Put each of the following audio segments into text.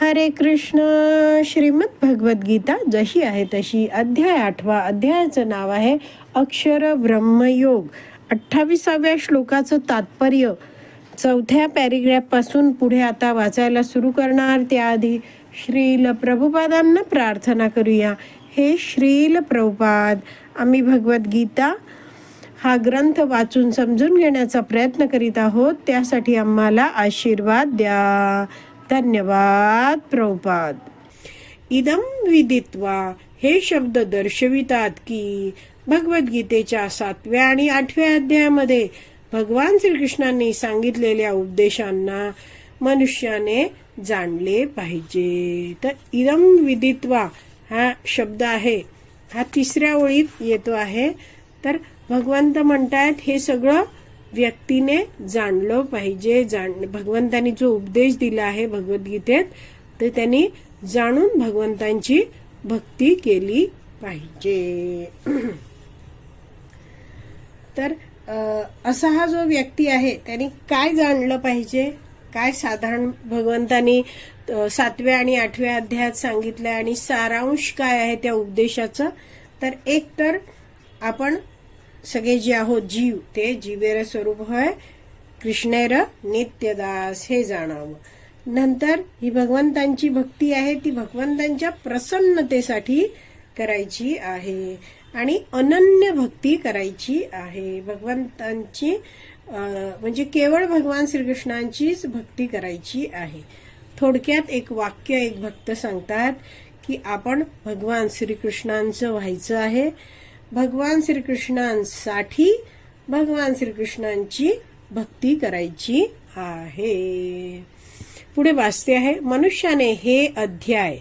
हरे कृष्ण श्रीमद भगवद्गीता जशी आहे तशी अध्याय आठवा अध्यायाचं नाव आहे अक्षर ब्रह्मयोग. अठ्ठावीसाव्या श्लोकाचं तात्पर्य चौथ्या पॅरेग्राफपासून पुढे आता वाचायला सुरू करणार त्याआधी श्रील प्रभुपादांना प्रार्थना करूया. हे श्रील प्रभुपाद आम्ही भगवद्गीता हा ग्रंथ वाचून समजून घेण्याचा प्रयत्न करीत आहोत. त्यासाठी आम्हाला आशीर्वाद द्या. धन्यवाद प्रभुपाद. इदम विदित्वा हे शब्द दर्शवितात की भगवद्गीतेच्या सातव्या आणि आठव्या अध्यायामध्ये भगवान श्रीकृष्णांनी सांगितलेल्या उपदेशांना मनुष्याने जाणले पाहिजे. तर इदम विदित्वा हा शब्द आहे. हा तिसऱ्या ओळीत येतो आहे. तर भगवंत म्हणतायत हे सगळं व्यक्तीने जाणलं पाहिजे. जाण भगवंतांनी जो उपदेश दिला आहे भगवद्गीतेत ते त्यांनी जाणून भगवंतांची भक्ती केली पाहिजे. तर असा हा जो व्यक्ती आहे त्यांनी काय जाणलं पाहिजे? काय साधारण भगवंतांनी सातव्या आणि आठव्या अध्यायात सांगितलंय आणि सारांश काय आहे त्या उपदेशाचं? तर एक तर आपण सगळे जे आहोत जीव ते जीवेर स्वरूप होय. कृष्णेर नित्यदास हे जाणावं. नंतर ही भगवंतांची भक्ती आहे ती भगवंतांच्या प्रसन्नतेसाठी करायची आहे आणि अनन्य भक्ती करायची आहे. भगवंतांची म्हणजे केवळ भगवान श्रीकृष्णांचीच भक्ती करायची आहे. थोडक्यात एक वाक्य एक भक्त सांगतात की आपण भगवान श्रीकृष्णांचं व्हायचं आहे. भगवान श्रीकृष्णांसाठी भगवान श्रीकृष्णांची भक्ती करायची आहे. पुढे वाचते आहे मनुष्याने हे अध्याय.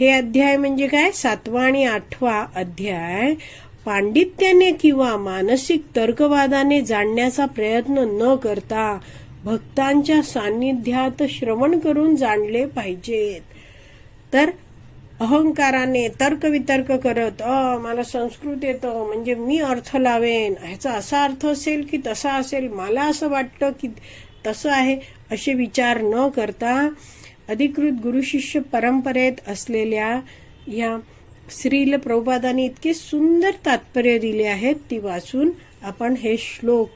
हे अध्याय म्हणजे काय? सातवा आणि आठवा अध्याय. पांडित्याने किंवा मानसिक तर्कवादाने जाणण्याचा प्रयत्न न करता भक्तांच्या सान्निध्यात श्रवण करून जाणले पाहिजेत. तर अहंकाराने तर्कवितर्क करत अ मला संस्कृत येतं म्हणजे मी अर्थ लावेन. ह्याचा असा अर्थ असेल की तसा असेल. मला असं वाटतं की तसं आहे असे विचार न करता अधिकृत गुरुशिष्य परंपरेत असलेल्या या श्रील प्रभुपादांनी इतके सुंदर तात्पर्य दिले आहेत ती वाचून आपण हे श्लोक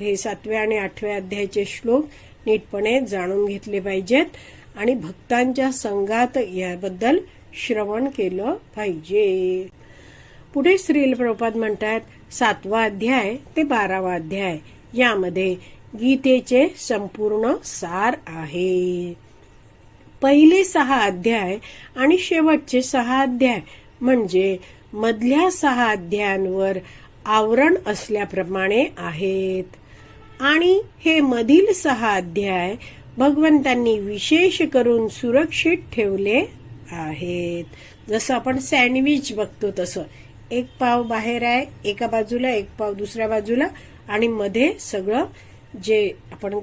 हे सातव्या आणि आठव्या अध्यायाचे श्लोक नीटपणे जाणून घेतले पाहिजेत. आणि भक्तांच्या संघात याबद्दल श्रवण केलं पाहिजे. पुढे श्रील प्रभुपाद म्हणतात सातवा अध्याय ते बारावा अध्याय यामध्ये गीतेचे संपूर्ण सार आहे. पहिले सहा अध्याय आणि शेवटचे सहा अध्याय म्हणजे मधल्या सहा अध्यायांवर आवरण असल्याप्रमाणे आहेत. आणि हे मधील सहा अध्याय भगवंतांनी विशेष करून सुरक्षित ठेवले आहेत. जसं आपण सँडविच बघतो तसं. एक पाव बाहेर आहे एका बाजूला एक पाव दुसऱ्या बाजूला आणि मध्ये सगळं जे आपण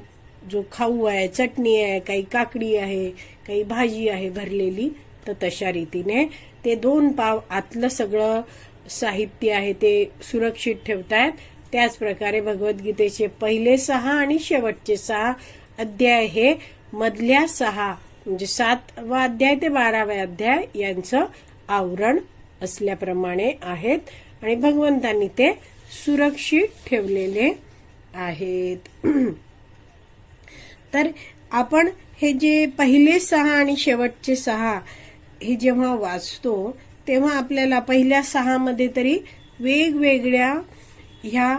जो खाऊ आहे चटणी आहे काही काकडी आहे काही भाजी आहे भरलेली तर तशा रीतीने ते दोन पाव आतलं सगळं साहित्य आहे ते सुरक्षित ठेवतायत. त्याचप्रकारे भगवद्गीतेचे पहिले सहा आणि शेवटचे सहा अध्याय हे मधल्या सहा म्हणजे सातवा अध्याय ते बाराव्या अध्याय यांचं आवरण असल्याप्रमाणे आहेत आणि भगवंतांनी ते सुरक्षित ठेवलेले आहेत. तर आपण हे जे पहिले सहा आणि शेवटचे सहा हे जेव्हा वाचतो तेव्हा आपल्याला पहिल्या सहा मध्ये तरी वेगवेगळ्या ह्या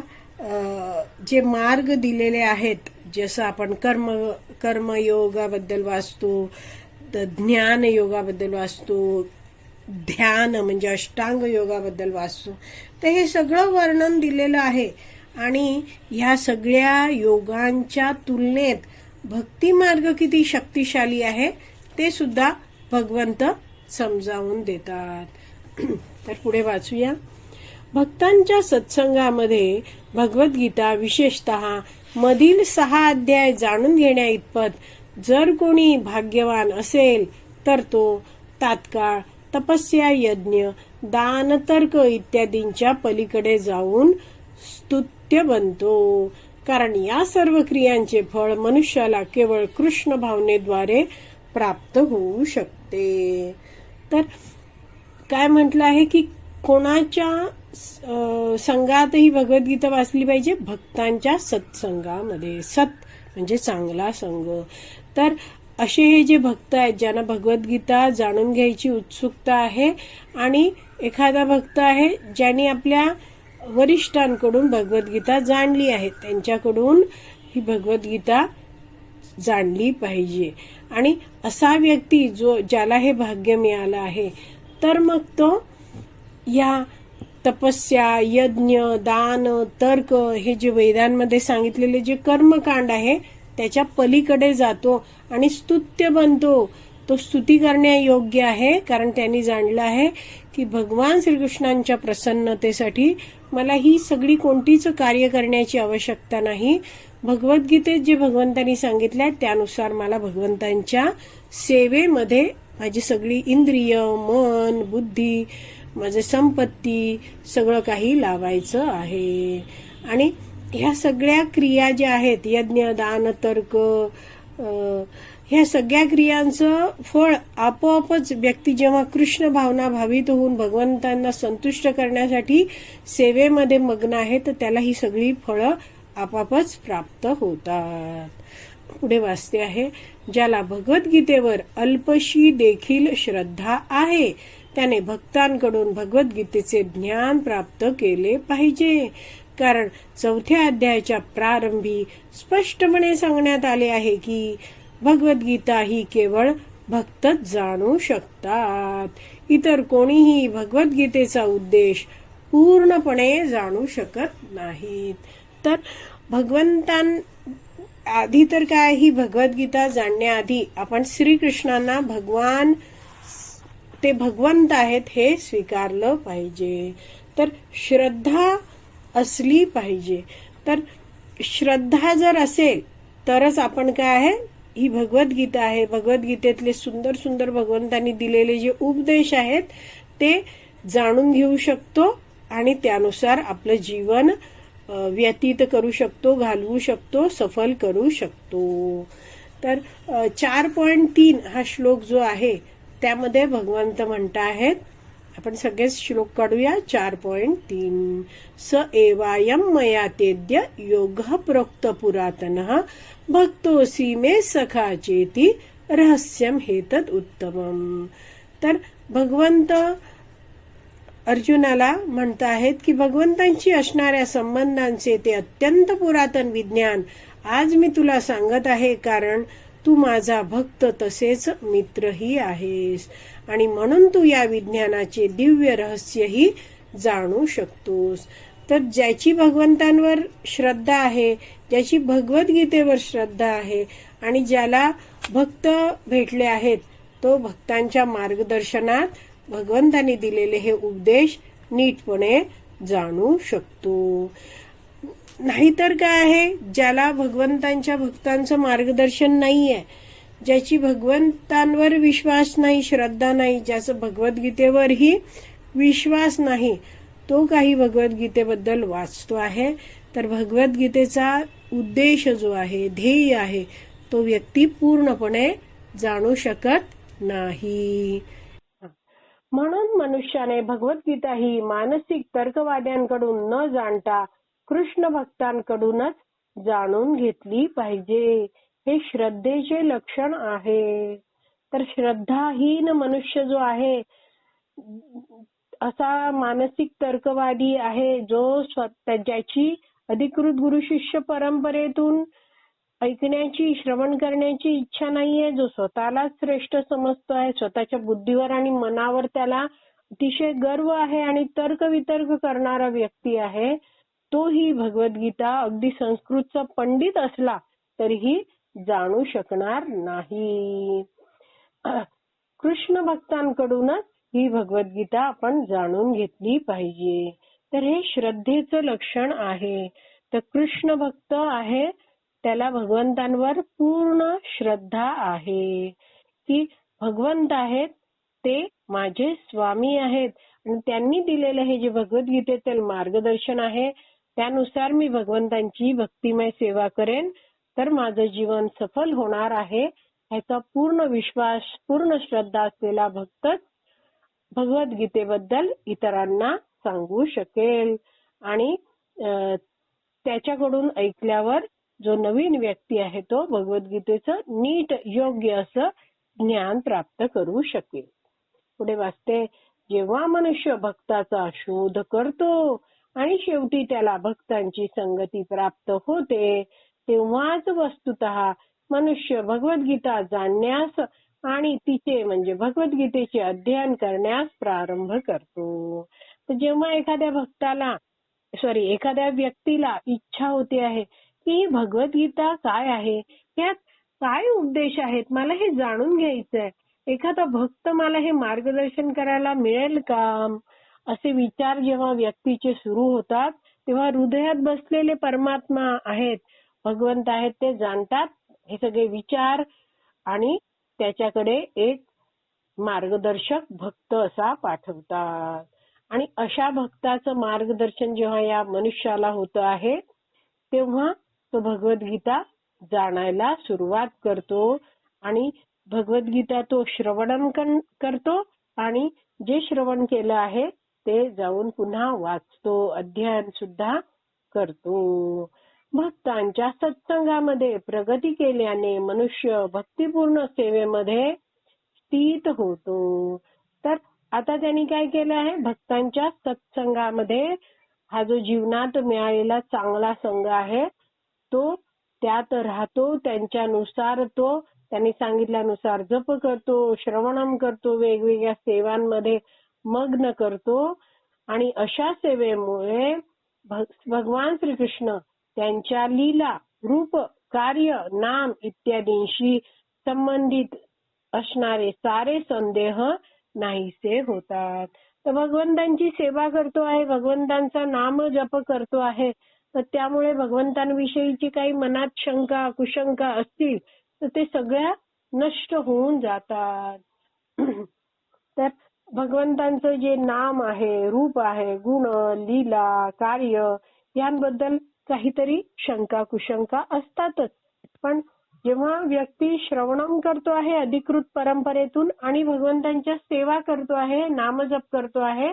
जे मार्ग दिलेले आहेत जसं आपण कर्म कर्मयोगाबद्दल वाचतो तर ज्ञान योगाबद्दल वाचतो ध्यान म्हणजे अष्टांग योगाबद्दल वाचतो तर हे सगळं वर्णन दिलेलं आहे. आणि ह्या सगळ्या योगांच्या तुलनेत भक्ती मार्ग किती शक्तिशाली आहे ते सुद्धा भगवंत समजावून देतात. तर पुढे वाचूया. भक्तांच्या सत्संगामध्ये भगवद्गीता विशेषतः मधील सहा अध्याय जाणून घेण्या इतपत जर कोणी भाग्यवान असेल तर तो तात्काळ तपस्या यज्ञ दान तर्क इत्यादींच्या पलीकडे जाऊन स्तुत्य बनतो. कारण या सर्व क्रियांचे फळ मनुष्याला केवळ कृष्ण भावनेद्वारे प्राप्त होऊ शकते. तर काय म्हटलं आहे की कोणाच्या संघातही भगवद्गीता वाचली पाहिजे? भक्तांच्या सत्संगामध्ये. सत म्हणजे चांगला संघ. तर असे हे जे भक्त आहेत ज्यांना भगवद्गीता जाणून घ्यायची उत्सुकता आहे आणि एखादा भक्त आहे ज्यांनी आपल्या वरिष्ठांकडून भगवद्गीता जाणली आहे त्यांच्याकडून ही भगवद्गीता जाणली पाहिजे. आणि असा व्यक्ती जो ज्याला हे भाग्य मिळालं आहे तर मग तो या तपस्या यज्ञ दान तर्क हे जे वेदांमध्ये सांगितलेले जे कर्मकांड आहे त्याच्या पलीकडे जातो आणि स्तुत्य बनतो. तो स्तुती करण्यायोग्य आहे कारण त्यांनी जाणलं आहे की भगवान श्रीकृष्णांच्या प्रसन्नतेसाठी मला ही सगळी कोणतीच कार्य करण्याची आवश्यकता नाही. भगवद्गीतेत जे भगवंतांनी सांगितलंय त्यानुसार मला भगवंतांच्या सेवेमध्ये माझी सगळी इंद्रिय मन बुद्धी माझे संपत्ती सगळं काही लावायचं आहे. आणि ह्या सगळ्या क्रिया ज्या आहेत यज्ञ दान तर्क ह्या सगळ्या क्रियांचं फळ आपोआपच व्यक्ती जेव्हा कृष्ण भावना भावित होऊन भगवंतांना संतुष्ट करण्यासाठी सेवेमध्ये मग्न आहे तर त्याला ही सगळी फळं आपापच प्राप्त होतात. पुढे वाचते आहे ज्याला भगवद्गीतेवर अल्पशी देखील श्रद्धा आहे त्याने भक्तांकडून भगवद्गीतेचे ज्ञान प्राप्त केले पाहिजे. कारण चौथ्या अध्यायाच्या प्रारंभी स्पष्टपणे सांगण्यात आले आहे की भगवद्गीता ही केवळ भक्तच जाणू शकतात. इतर कोणीही भगवद्गीतेचा उद्देश पूर्णपणे जाणू शकत नाहीत. तर भगवंतां आधी तर काय ही भगवद्गीता जाणण्याआधी आपण श्रीकृष्णांना भगवान ते भगवंत आहेत हे स्वीकारलं पाहिजे. तर श्रद्धा असली पाहिजे. तर श्रद्धा जर असेल तरच आपण काय आहे? ही भगवद्गीता आहे. भगवद्गीतेतले सुंदर सुंदर भगवंतांनी दिलेले जे उपदेश आहेत ते जाणून घेऊ शकतो आणि त्यानुसार आपलं जीवन व्यतीत करू शकतो घालवू शकतो सफल करू शकतो. तर चार पॉईंट तीन हा श्लोक जो आहे त्यामध्ये भगवंत म्हणत आहेत आपण सगळेच श्लोक काढूया. चार पॉइंट तीन. स एवायम मया तेद्य योग प्रोक्त पुरातन. भक्तोसी मे सखा चेती रहस्यम हेतद उत्तमम. तर भगवंत अर्जुनाला म्हणत आहेत की भगवंतांशी असणाऱ्या संबंधांचे ते अत्यंत पुरातन विज्ञान आज मी तुला सांगत आहे. कारण तू माझा भक्त तसेच मित्रही आहेस. आणि म्हणून तू या विज्ञानाचे दिव्य रहस्यही जाणू शकतोस. तर ज्याची भगवंतांवर श्रद्धा आहे ज्याची भगवद्गीतेवर श्रद्धा आहे आणि ज्याला भक्त भेटले आहेत तो भक्तांच्या मार्गदर्शनात भगवंतांनी दिलेले हे उपदेश नीटपणे जाणू शकतो. नाहीतर काय आहे? ज्याला भगवंतांच्या भक्तांचं मार्गदर्शन नाही आहे ज्याची भगवंतांवर विश्वास नाही श्रद्धा नाही ज्याचं भगवद्गीतेवरही विश्वास नाही तो काही भगवद्गीतेबद्दल वाचतो आहे. तर भगवद्गीतेचा उद्देश जो आहे ध्येय आहे तो व्यक्ती पूर्णपणे जाणू शकत नाही. म्हणून मनुष्याने भगवद्गीता ही मानसिक तर्कवाद्यांकडून न जाणता कृष्ण भक्तांकडूनच जाणून घेतली पाहिजे. हे श्रद्धेचे लक्षण आहे. तर श्रद्धाहीन मनुष्य जो आहे असा मानसिक तर्कवादी आहे जो ज्याची अधिकृत गुरु शिष्य परंपरेतून ऐकण्याची श्रवण करण्याची इच्छा नाहीये. जो स्वतःला श्रेष्ठ समजतो आहे स्वतःच्या बुद्धीवर आणि मनावर त्याला अतिशय गर्व आहे आणि तर्क वितर्क करणारा व्यक्ती आहे. तो ही भगवद्गीता अगदी संस्कृतचा पंडित असला तरीही जाणू शकणार नाही. कृष्ण भक्तांकडूनच ही भगवद्गीता आपण जाणून घेतली पाहिजे. तर हे श्रद्धेचं लक्षण आहे. तर कृष्ण भक्त आहे त्याला भगवंतांवर पूर्ण श्रद्धा आहे. की भगवंत आहेत ते माझे स्वामी आहेत. आणि त्यांनी दिलेलं हे जे भगवद्गीतेतील मार्गदर्शन आहे त्यानुसार मी भगवंतांची भक्तिमय सेवा करेन. तर माझं जीवन सफल होणार आहे. ह्याचा पूर्ण विश्वास पूर्ण श्रद्धा असलेला भक्तच भगवद्गीतेबद्दल इतरांना सांगू शकेल. आणि त्याच्याकडून ऐकल्यावर जो नवीन व्यक्ती आहे तो भगवद्गीतेचं नीट योग्य असं ज्ञान प्राप्त करू शकेल. पुढे वाचते जेव्हा मनुष्य भक्ताचा शोध करतो आणि शेवटी त्याला भक्तांची संगती प्राप्त होते. तेव्हाच वस्तुत मनुष्य भगवद्गीता जाणण्यास आणि तिचे म्हणजे भगवद्गीतेचे अध्ययन करण्यास प्रारंभ करतो. तर जेव्हा एखाद्या भक्ताला सॉरी एखाद्या व्यक्तीला इच्छा होते आहे की ही भगवद्गीता काय आहे? यात काय उपदेश आहेत? मला हे जाणून घ्यायचंय. एखादा भक्त मला हे मार्गदर्शन करायला मिळेल का? असे विचार जेव्हा व्यक्तीचे सुरू होतात तेव्हा हृदयात बसलेले परमात्मा आहेत भगवंत आहेत ते जाणतात. हे सगळे विचार आणि त्याच्याकडे एक मार्गदर्शक भक्त असा पाठवतात. आणि अशा भक्ताचं मार्गदर्शन जेव्हा या मनुष्याला होत आहे तेव्हा तो भगवद्गीता जाणायला सुरुवात करतो आणि भगवद्गीता तो श्रवण करतो आणि जे श्रवण केलं आहे ते जाऊन पुन्हा वाचतो अध्ययन सुद्धा करतो. भक्तांच्या सत्संगामध्ये प्रगती केल्याने मनुष्य भक्तिपूर्ण सेवेमध्ये स्थित होतो. तर आता त्यांनी काय केलं आहे? भक्तांच्या सत्संगामध्ये हा जो जीवनात मिळालेला चांगला संघ आहे तो त्यात राहतो त्यांच्यानुसार तो त्यांनी सांगितल्यानुसार जप करतो श्रवणम करतो वेगवेगळ्या सेवांमध्ये मग्न करतो आणि अशा सेवेमुळे भगवान श्रीकृष्ण त्यांच्या लीला रूप कार्य नाम इत्यादींशी संबंधित असणारे सारे संदेह नाहीसे होतात. तर भगवंतांची सेवा करतो आहे भगवंतांचा नाम जप करतो आहे तर त्यामुळे भगवंतांविषयीची काही मनात शंका कुशंका असतील तर ते सगळ्या नष्ट होऊन जातात. तर भगवंतांचं जे नाम आहे रूप आहे गुण लीला कार्य यांबद्दल काहीतरी शंका कुशंका असतातच. पण जेव्हा व्यक्ती श्रवणम करतो आहे अधिकृत परंपरेतून आणि भगवंतांच्या सेवा करतो आहे नामजप करतो आहे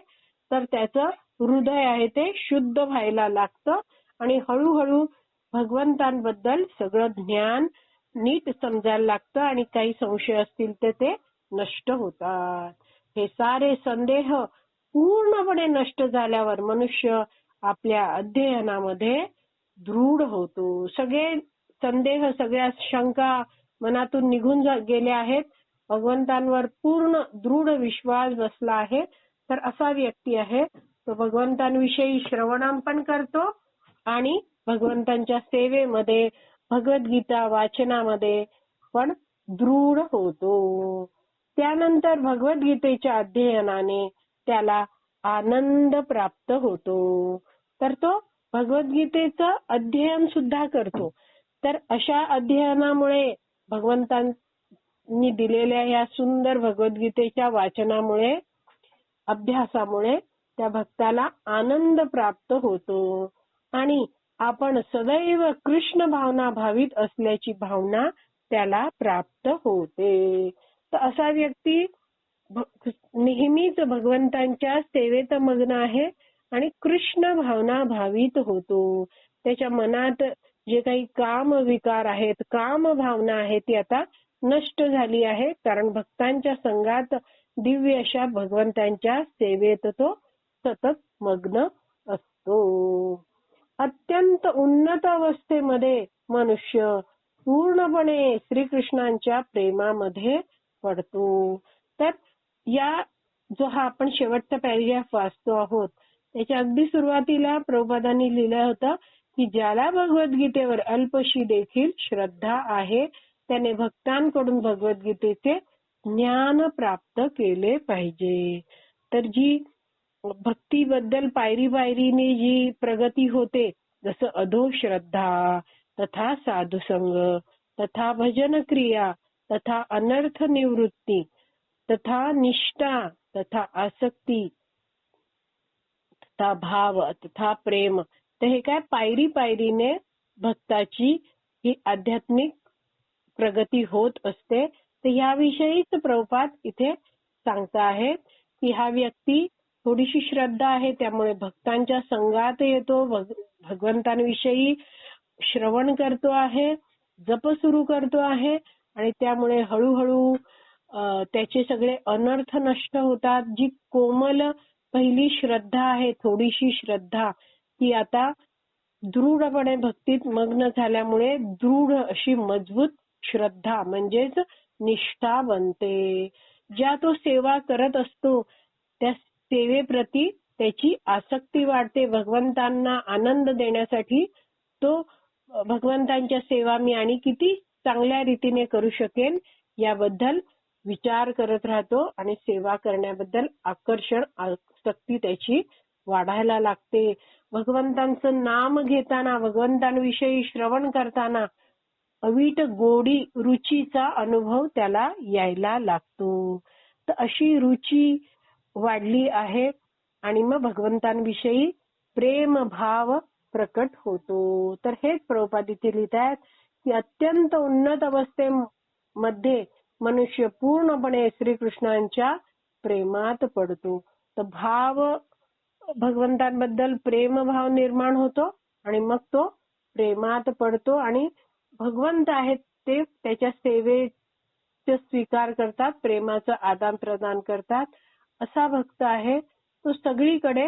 तर त्याचं हृदय आहे ते शुद्ध व्हायला लागतं आणि हळूहळू भगवंतांबद्दल सगळं ज्ञान नीट समजायला लागतं आणि काही संशय असतील तर ते नष्ट होतात. हे सारे संदेह पूर्णपणे नष्ट झाल्यावर मनुष्य आपल्या अध्ययनामध्ये दृढ होतो. सगळे संदेह सगळ्या शंका मनातून निघून गेल्या आहेत. भगवंतांवर पूर्ण दृढ विश्वास बसला आहे. तर असा व्यक्ती आहे. तो भगवंतांविषयी श्रवणाम पण करतो आणि भगवंतांच्या सेवेमध्ये भगवद्गीता वाचनामध्ये पण दृढ होतो. त्यानंतर भगवद्गीतेच्या अध्ययनाने त्याला आनंद प्राप्त होतो. तर तो भगवद्गीतेचं अध्ययन सुद्धा करतो. तर अशा अध्ययनामुळे भगवंतांनी दिलेल्या या सुंदर भगवद्गीतेच्या वाचनामुळे अभ्यासामुळे त्या भक्ताला आनंद प्राप्त होतो. आणि आपण सदैव कृष्ण भावना भावित असल्याची भावना त्याला प्राप्त होते. तर असा व्यक्ती नेहमीच भगवंतांच्या सेवेत मग्न आहे आणि कृष्ण भावना भावित होतो. त्याच्या मनात जे काही काम विकार आहेत काम भावना आहे ती आता नष्ट झाली आहे. कारण भक्तांच्या संघात दिव्य अशा भगवंतांच्या सेवेत तो सतत मग्न असतो. अत्यंत उन्नत अवस्थेमध्ये मनुष्य पूर्णपणे श्रीकृष्णांच्या प्रेमामध्ये पडतो. तर या जो हा आपण शेवटचा पॅरेग्राफ वाचतो आहोत त्याच्या अगदी सुरुवातीला प्रभुपादांनी लिहिलं होतं की ज्याला भगवद्गीतेवर अल्पशी देखील श्रद्धा आहे त्याने भक्तांकडून भगवद्गीतेचे ज्ञान प्राप्त केले पाहिजे. तर जी भक्तीबद्दल पायरी पायरीने जी प्रगती होते जसं अधो श्रद्धा तथा साधुसंग तथा भजन क्रिया तथा अनर्थ निवृत्ती तथा निष्ठा तथा आसक्ती तथा भाव तथा प्रेम. तर हे काय पायरी पायरीने भक्ताची ही आध्यात्मिक प्रगती होत असते. तर ह्याविषयीच प्रभुपाद इथे सांगता आहे की हा व्यक्ती थोडीशी श्रद्धा आहे त्यामुळे भक्तांच्या संघात येतो भगवंतांविषयी श्रवण करतो आहे जप सुरू करतो आहे. आणि त्यामुळे हळूहळू त्याचे सगळे अनर्थ नष्ट होतात. जी कोमल पहिली श्रद्धा आहे थोडीशी श्रद्धा ती आता दृढपणे भक्तीत मग्न झाल्यामुळे दृढ अशी मजबूत श्रद्धा म्हणजेच निष्ठा बनते. ज्या तो सेवा करत असतो त्या सेवेप्रती त्याची आसक्ती वाढते. भगवंतांना आनंद देण्यासाठी तो भगवंतांच्या सेवा मी आणि किती चांगल्या रीतीने करू शकेन याबद्दल विचार करत राहतो आणि सेवा करण्याबद्दल आकर्षण आसक्ती त्याची वाढायला लागते. भगवंतांचं नाम घेताना भगवंतांविषयी श्रवण करताना अवीट गोडी रुचीचा अनुभव त्याला यायला लागतो. तर अशी रुची वाढली आहे आणि मग भगवंतांविषयी प्रेम भाव प्रकट होतो. तर हेच प्रभुपाद इथे लिहित आहेत की अत्यंत उन्नत अवस्थेमध्ये मनुष्य पूर्णपणे श्रीकृष्णांच्या प्रेमात पडतो. तर भाव भगवंतांबद्दल प्रेमभाव निर्माण होतो आणि मग तो प्रेमात पडतो आणि भगवंत आहेत ते त्याच्या सेवेचा स्वीकार करतात प्रेमाचं आदान प्रदान करतात. असा भक्त आहे तो सगळीकडे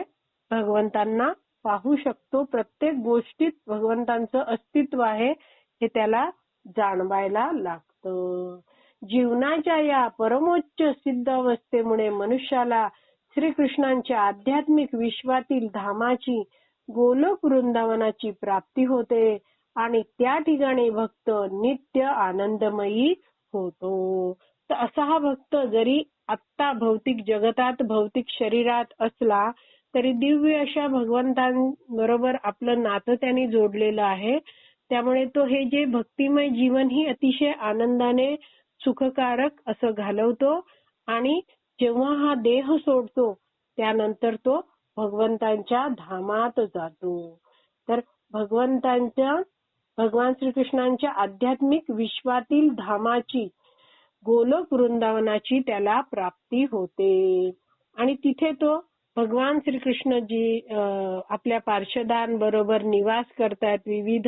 भगवंतांना पाहू शकतो. प्रत्येक गोष्टीत भगवंतांचं अस्तित्व आहे. हे त्याला जाणवायला लागतं. जीवनाच्या या परमोच्च सिद्ध अवस्थेमुळे मनुष्याला श्रीकृष्णांच्या आध्यात्मिक विश्वातील धामाची गोलोक वृंदावनाची प्राप्ती होते आणि त्या ठिकाणी भक्त नित्य आनंदमयी होतो. तर असा हा भक्त जरी आत्ता भौतिक जगतात भौतिक शरीरात असला तरी दिव्य अशा भगवंतांबरोबर आपलं नातं त्यांनी जोडलेलं आहे. त्यामुळे तो हे जे भक्तिमय जीवन ही अतिशय आनंदाने सुखकारक असं घालवतो आणि जेव्हा हा देह सोडतो त्यानंतर तो भगवंतांच्या धामात जातो. तर भगवंतांच्या भगवान श्रीकृष्णांच्या आध्यात्मिक विश्वातील धामाची गोलोक वृंदावनाची त्याला प्राप्ती होते. आणि तिथे तो भगवान श्रीकृष्ण जी अं, आपल्या पार्षदांबरोबर निवास करतायत विविध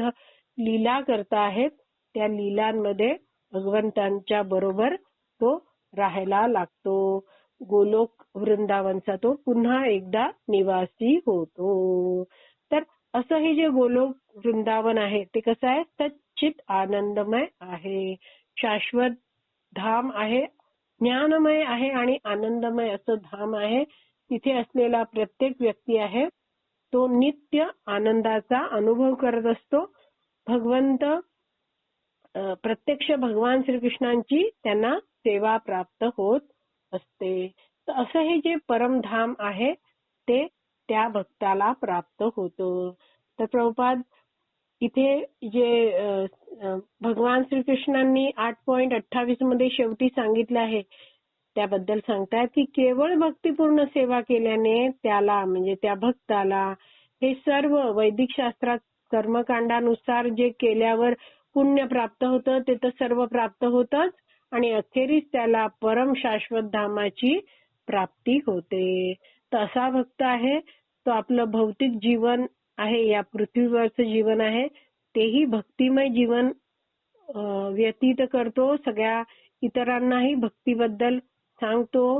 लीला करता आहेत त्या लीलांमध्ये भगवंतांच्या बरोबर तो राहायला लागतो. गोलोक वृंदावनचा तो पुन्हा एकदा निवासी होतो. तर असं हे जे गोलोक वृंदावन आहे ते कसं आहे? सच्चित आनंदमय आहे. शाश्वत धाम आहे ज्ञानमय आहे आणि आनंदमय असं धाम आहे. तिथे असलेला प्रत्येक व्यक्ती आहे तो नित्य आनंदाचा अनुभव करत असतो. भगवंत प्रत्यक्ष भगवान श्रीकृष्णांची त्यांना सेवा प्राप्त होत असते. तर असं हे जे परमधाम आहे ते त्या भक्ताला प्राप्त होतं. तर प्रभुपाद इथे जे भगवान श्रीकृष्णांनी आठ पॉईंट अठ्ठावीसमध्ये शेवटी सांगितलं आहे त्याबद्दल सांगतात की केवळ भक्तिपूर्ण सेवा केल्याने त्याला म्हणजे त्या भक्ताला हे सर्व वैदिक शास्त्रात कर्मकांडानुसार जे केल्यावर पुण्य प्राप्त होतं ते तर सर्व प्राप्त होतच. आणि अखेरीस त्याला परम शाश्वत धामाची प्राप्ती होते. तर असा भक्त आहे तो आपलं भौतिक जीवन आहे या पृथ्वीवरचं जीवन आहे तेही भक्तिमय जीवन व्यतीत करतो. सगळ्या इतरांनाही भक्तीबद्दल सांगतो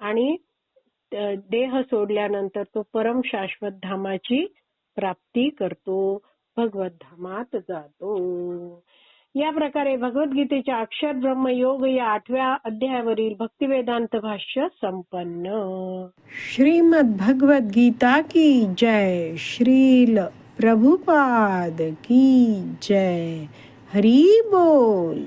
आणि देह सोडल्यानंतर तो परम शाश्वत धामाची प्राप्ती करतो. भगवत धामात जातो. या प्रकारे भगवद्गीतेच्या अक्षर ब्रह्म योग या आठव्या अध्यायावरील भक्तिवेदांत भाष्य संपन्न. श्रीमद भगवद गीता की जय श्रील प्रभुपाद की जय. हरी बोल.